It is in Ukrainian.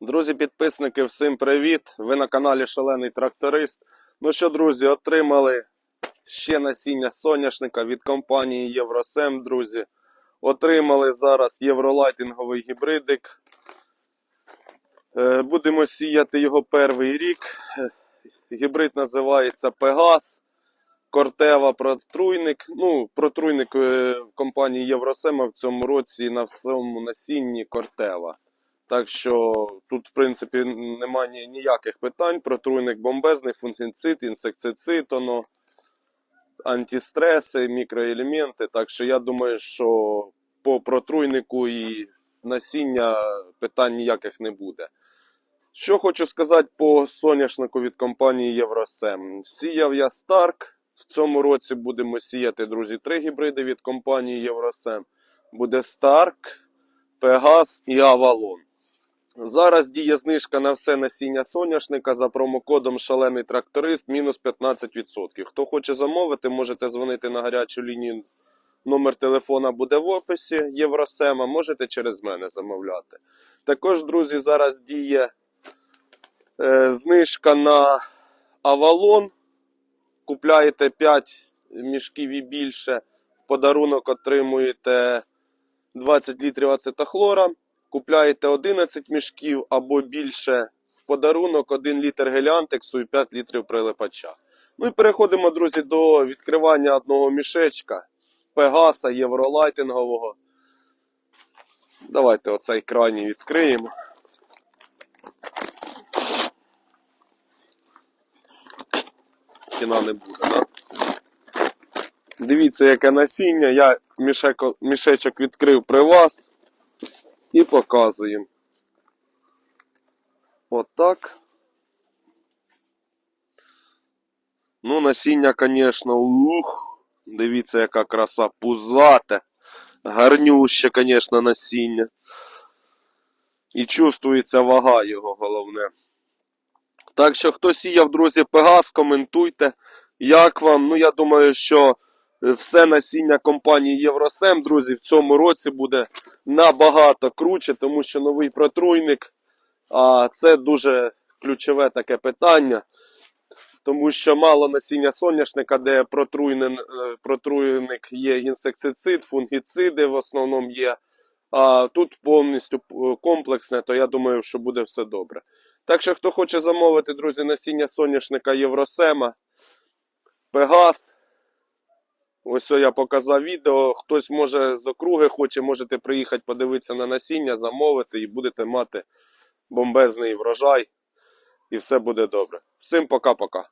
Друзі, підписники, всім привіт! Ви на каналі Шалений Тракторист. Ну що, друзі, отримали ще насіння соняшника від компанії Євросем, друзі. Отримали зараз євролайтинговий гібридик. Е, Будемо сіяти його перший рік. Гібрид називається Пегас. Кортева протруйник. Ну, протруйник е, компанії Євросема в цьому році на всьому насінні Кортева. Так що тут, в принципі, немає ніяких питань. Протруйник бомбезний, фунгіцид, інсектицид, воно, антистреси, мікроелементи. Так що я думаю, що по протруйнику і насіння питань ніяких не буде. Що хочу сказати по соняшнику від компанії Євросем. Сіяв я Старк. В цьому році будемо сіяти, друзі, три гібриди від компанії Євросем. Буде Старк, Пегас і Авалон. Зараз діє знижка на все насіння соняшника за промокодом Шалений тракторист мінус 15%. Хто хоче замовити, можете дзвонити на гарячу лінію. Номер телефона буде в описі Євросема. Можете через мене замовляти. Також, друзі, зараз діє е, знижка на Авалон. Купляєте 5 мішків і більше. В подарунок отримуєте 20 літрів ацетохлора. Купляєте 11 мішків або більше в подарунок 1 літр геліантексу і 5 літрів прилипача. Ну і переходимо, друзі, до відкривання одного мішечка Пегаса євролайтингового. Давайте оцей крайній відкриємо. Кіна не буде, да? Дивіться, яке насіння. Я мішечок відкрив при вас і показуємо. Отак. Ну, насіння, звісно, ух. Дивіться, яка краса пузате. Гарнюще, звісно, насіння. І чувствується вага його головне. Так що, хто сіяв, друзі, Пегас, коментуйте. Як вам? Ну, я думаю, що все насіння компанії Євросем, друзі, в цьому році буде набагато круче, тому що новий протруйник. А це дуже ключове таке питання. Тому що мало насіння соняшника, де е, протруйник є інсектицид, фунгіциди в основному є. А тут повністю комплексне, то я думаю, що буде все добре. Так що, хто хоче замовити, друзі, насіння соняшника Євросема, Пегас. Ось я показав відео. Хтось може з округи хоче, можете приїхати подивитися на насіння, замовити і будете мати бомбезний врожай. І все буде добре. Всім пока-пока.